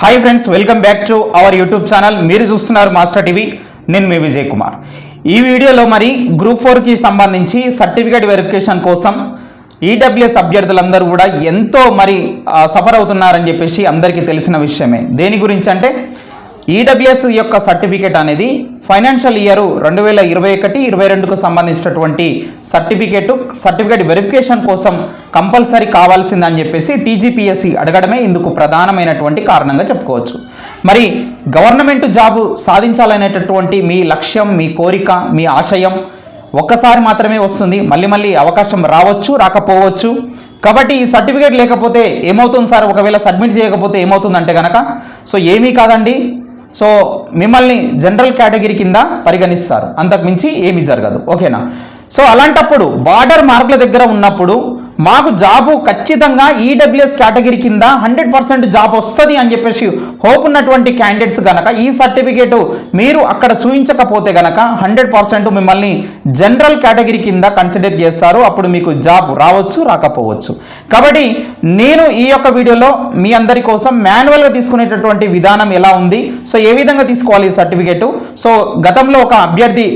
Hi friends welcome back to our YouTube channel మీరు చూస్తున్నారు master TV నేను మీ విజయ్ కుమార్. ఈ వీడియోలో మరి గ్రూప్ ఫోర్కి సంబంధించి సర్టిఫికేట్ వెరిఫికేషన్ కోసం ఈడబ్ల్యూఎస్ అభ్యర్థులందరూ కూడా ఎంతో మరి సఫర్ అవుతున్నారని చెప్పేసి అందరికీ తెలిసిన విషయమే. దేని గురించి అంటే ఈడబ్ల్యూఎస్ యొక్క సర్టిఫికేట్ అనేది ఫైనాన్షియల్ ఇయర్ రెండు వేల ఇరవై ఒకటి ఇరవై రెండుకు సంబంధించినటువంటి సర్టిఫికేట్ సర్టిఫికేట్ వెరిఫికేషన్ కోసం కంపల్సరీ కావాల్సిందని చెప్పేసి టీజీపీఎస్సి అడగడమే ఇందుకు ప్రధానమైనటువంటి కారణంగా చెప్పుకోవచ్చు. మరి గవర్నమెంట్ జాబు సాధించాలనేటటువంటి మీ లక్ష్యం మీ కోరిక మీ ఆశయం ఒక్కసారి మాత్రమే వస్తుంది. మళ్ళీ మళ్ళీ అవకాశం రావచ్చు రాకపోవచ్చు. కాబట్టి ఈ సర్టిఫికేట్ లేకపోతే ఏమవుతుంది సార్? ఒకవేళ సబ్మిట్ చేయకపోతే ఏమవుతుందంటే కనుక సో ఏమీ కాదండి. సో మిమ్మల్ని జనరల్ కేటగిరీ కింద పరిగణిస్తారు. అంతకు మించి ఏమీ జరగదు. ఓకేనా? సో అలాంటప్పుడు బార్డర్ మార్కుల దగ్గర ఉన్నప్పుడు మాకు జాబు ఖచ్చితంగా ఈడబ్ల్యూఎస్ కేటగిరీ కింద హండ్రెడ్ పర్సెంట్ జాబ్ వస్తుంది అని చెప్పేసి హోప్ ఉన్నటువంటి క్యాండిడేట్స్ కనుక ఈ సర్టిఫికేట్ మీరు అక్కడ చూపించకపోతే కనుక హండ్రెడ్ పర్సెంట్ మిమ్మల్ని జనరల్ కేటగిరీ కింద కన్సిడర్ చేస్తారు. అప్పుడు మీకు జాబ్ రావచ్చు రాకపోవచ్చు. కాబట్టి నేను ఈ యొక్క వీడియోలో మీ అందరి కోసం మాన్యువల్గా తీసుకునేటటువంటి విధానం ఎలా ఉంది? సో ఏ విధంగా తీసుకోవాలి ఈ సర్టిఫికేట్? సో గతంలో ఒక అభ్యర్థి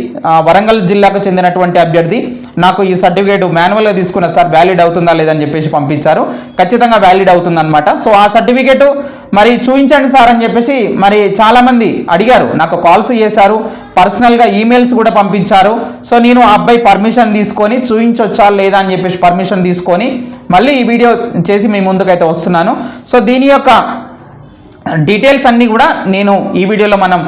వరంగల్ జిల్లాకు చెందినటువంటి అభ్యర్థి నాకు ఈ సర్టిఫికేట్ మాన్యువల్గా తీసుకున్న సార్ వ్యాలిడ్ అవుతుందా లేదని చెప్పేసి పంపించారు. ఖచ్చితంగా వ్యాలిడ్ అవుతుందన్నమాట. సో ఆ సర్టిఫికేట్ మరి చూపించండి సార్ అని చెప్పేసి మరి చాలామంది అడిగారు. నాకు కాల్స్ చేశారు. పర్సనల్గా ఈమెయిల్స్ కూడా పంపించారు. సో నేను ఆ అబ్బాయి పర్మిషన్ తీసుకొని చూపించొచ్చా లేదా అని చెప్పేసి పర్మిషన్ తీసుకొని మళ్ళీ ఈ వీడియో చేసి మీ ముందుకైతే వస్తున్నాను. సో దీని యొక్క డీటెయిల్స్ అన్నీ కూడా నేను ఈ వీడియోలో మనం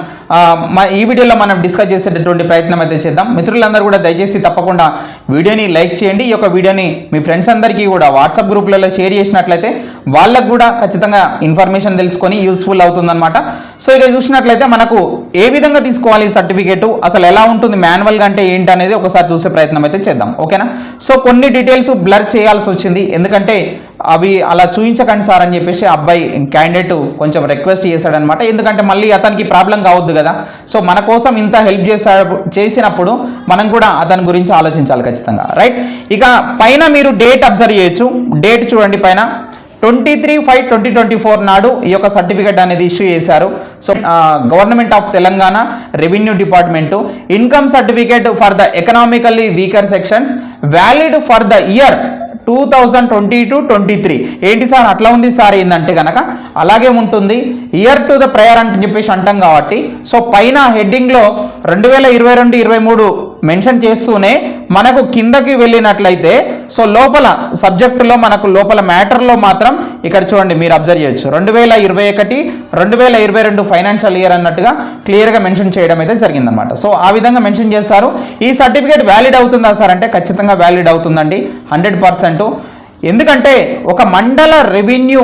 ఈ వీడియోలో మనం డిస్కస్ చేసేటటువంటి ప్రయత్నం అయితే చేద్దాం. మిత్రులందరూ కూడా దయచేసి తప్పకుండా వీడియోని లైక్ చేయండి. ఈ యొక్క వీడియోని మీ ఫ్రెండ్స్ అందరికీ కూడా వాట్సాప్ గ్రూప్లలో షేర్ చేసినట్లయితే వాళ్ళకు కూడా ఖచ్చితంగా ఇన్ఫర్మేషన్ తెలుసుకొని యూస్ఫుల్ అవుతుందన్నమాట. సో ఇక చూసినట్లయితే మనకు ఏ విధంగా తీసుకోవాలి సర్టిఫికేట్ అసలు ఎలా ఉంటుంది? మాన్యువల్గా అంటే ఏంటి అనేది ఒకసారి చూసే ప్రయత్నం అయితే చేద్దాం. ఓకేనా? సో కొన్ని డీటెయిల్స్ బ్లర్ చేయాల్సి వచ్చింది. ఎందుకంటే అవి అలా చూపించకండి సార్ అని చెప్పేసి ఆ అబ్బాయి క్యాండిడేట్ కొంచెం రిక్వెస్ట్ చేశాడనమాట ఎందుకంటే మళ్ళీ అతనికి ప్రాబ్లం కావద్దు కదా. సో మన కోసం ఇంత హెల్ప్ చేసా చేసినప్పుడు మనం కూడా అతని గురించి ఆలోచించాలి ఖచ్చితంగా రైట్ ఇక పైన మీరు డేట్ అబ్జర్వ్ చేయొచ్చు. డేట్ చూడండి పైన. Twenty three five twenty twenty four నాడు ఈ యొక్క సర్టిఫికేట్ అనేది ఇష్యూ చేశారు. So government of Telangana revenue department income certificate for the economically weaker sections valid for the year two thousand twenty two twenty three ఏంటి sir? అట్లా ఉంది sir ఏంటంటే కనుక అలాగే ఉంటుంది. ఇయర్ టు ద ప్రయర్ అని చెప్పేసి అంటాం కాబట్టి సో పైన హెడ్డింగ్లో రెండు వేల ఇరవై రెండు ఇరవై మూడు మెన్షన్ చేస్తూనే మనకు కిందకి వెళ్ళినట్లయితే సో లోపల సబ్జెక్టులో మనకు లోపల మ్యాటర్లో మాత్రం ఇక్కడ చూడండి మీరు అబ్జర్వ్ చేయొచ్చు. రెండు వేల ఇరవై ఒకటి రెండు వేల ఇరవై రెండు ఫైనాన్షియల్ ఇయర్ అన్నట్టుగా క్లియర్గా మెన్షన్ చేయడం అయితే జరిగిందనమాట సో ఆ విధంగా మెన్షన్ చేస్తారు. ఈ సర్టిఫికేట్ వ్యాలిడ్ అవుతుందా సార్ అంటే ఖచ్చితంగా వ్యాలిడ్ అవుతుందండి హండ్రెడ్ పర్సెంట్. ఎందుకంటే ఒక మండల రెవెన్యూ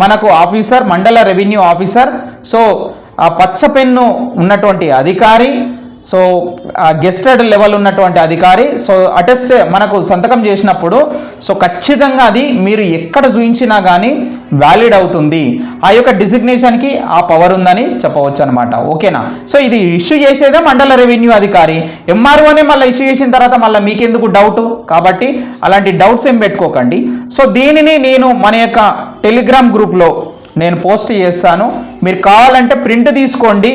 మనకు ఆఫీసర్ మండల రెవెన్యూ ఆఫీసర్ సో ఆ పచ్చ పెన్ను ఉన్నటువంటి అధికారి సో ఆ గెస్టెడ్ లెవెల్ ఉన్నటువంటి అధికారి సో అటెస్ట్ మనకు సంతకం చేసినప్పుడు సో ఖచ్చితంగా అది మీరు ఎక్కడ చూయించినా కానీ వ్యాలిడ్ అవుతుంది. ఆ యొక్క డిసిగ్నేషన్కి ఆ పవర్ ఉందని చెప్పవచ్చు అనమాట ఓకేనా? సో ఇది ఇష్యూ చేసేదే మండల రెవెన్యూ అధికారి. ఎంఆర్ఓనే మళ్ళీ ఇష్యూ చేసిన తర్వాత మళ్ళీ మీకెందుకు డౌట్ కాబట్టి అలాంటి డౌట్స్ ఏం పెట్టుకోకండి. సో దీనిని నేను మన యొక్క టెలిగ్రామ్ గ్రూప్లో నేను పోస్ట్ చేస్తాను. మీరు కావాలంటే ప్రింట్ తీసుకోండి.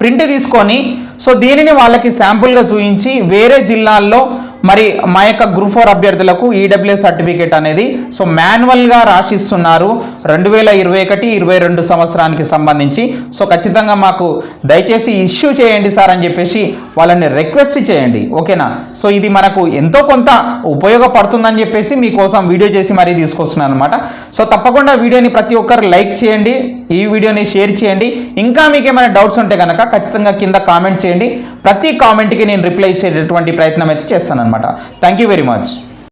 ప్రింట్ తీసుకొని సో దీనిని వాళ్ళకి శాంపుల్గా చూపించి వేరే జిల్లాల్లో మరి మా యొక్క గ్రూప్ ఫోర్ అభ్యర్థులకు ఈడబ్ల్యూ సర్టిఫికేట్ అనేది సో మాన్యువల్గా రాసిస్తున్నారు రెండు వేల ఇరవై ఒకటి ఇరవై రెండు సంవత్సరానికి సంబంధించి. సో ఖచ్చితంగా మాకు దయచేసి ఇష్యూ చేయండి సార్ అని చెప్పేసి వాళ్ళని రిక్వెస్ట్ చేయండి ఓకేనా? సో ఇది మనకు ఎంతో కొంత ఉపయోగపడుతుందని చెప్పేసి మీకోసం వీడియో చేసి మరీ తీసుకొస్తున్నాను అనమాట సో తప్పకుండా వీడియోని ప్రతి ఒక్కరు లైక్ చేయండి ఈ వీడియోని షేర్ చేయండి. ఇంకా మీకు ఏమైనా డౌట్స్ ఉంటే కనుక ఖచ్చితంగా కింద కామెంట్ చేయండి. ప్రతి కామెంట్కి నేను రిప్లై ఇచ్చేటటువంటి ప్రయత్నం అయితే చేస్తాను అనమాట థ్యాంక్ యూ వెరీ మచ్